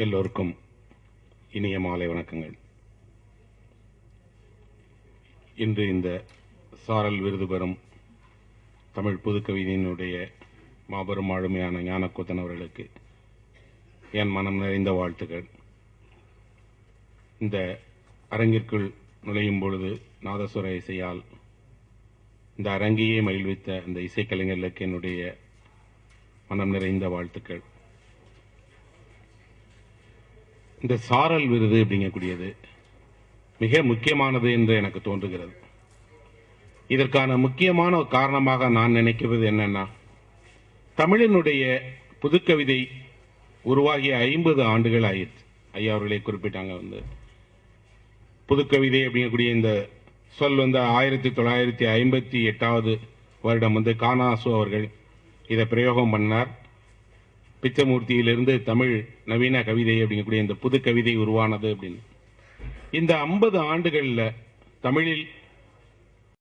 எல்லோருக்கும் இனிய மாலை வணக்கங்கள். இன்று இந்த சாரல் விருது பெறும் தமிழ் புதுக்கவிதையினுடைய மாபெரும் ஆளுமையான ஞானக்கூத்தன் அவர்களுக்கு என் மனம் நிறைந்த வாழ்த்துக்கள். இந்த அரங்கிற்குள் நுழையும் பொழுது நாதஸ்வர இசையால் இந்த அரங்கையே மகிழ்வித்த இந்த இசைக்கலைஞர்களுக்கு என்னுடைய மனம் நிறைந்த வாழ்த்துக்கள். இந்த சாரல் விருது அப்படிங்கக்கூடியது மிக முக்கியமானது என்று எனக்கு தோன்றுகிறது. இதற்கான முக்கியமான காரணமாக நான் நினைக்கிறது என்னன்னா தமிழினுடைய புதுக்கவிதை உருவாகிய ஐம்பது ஆண்டுகள் ஆயிடுச்சு ஐயா அவர்களே குறிப்பிட்டாங்க வந்து. புதுக்கவிதை அப்படிங்கக்கூடிய இந்த சொல் வந்து ஆயிரத்தி தொள்ளாயிரத்தி ஐம்பத்தி எட்டாவது வருடம் வந்து கானாசு அவர்கள் இதை பிரயோகம் பண்ணார். பிச்சமூர்த்தியிலிருந்து தமிழ் நவீன கவிதை அப்படிங்கக்கூடிய இந்த புது கவிதை உருவானது அப்படின்னு. இந்த ஐம்பது ஆண்டுகளில் தமிழில்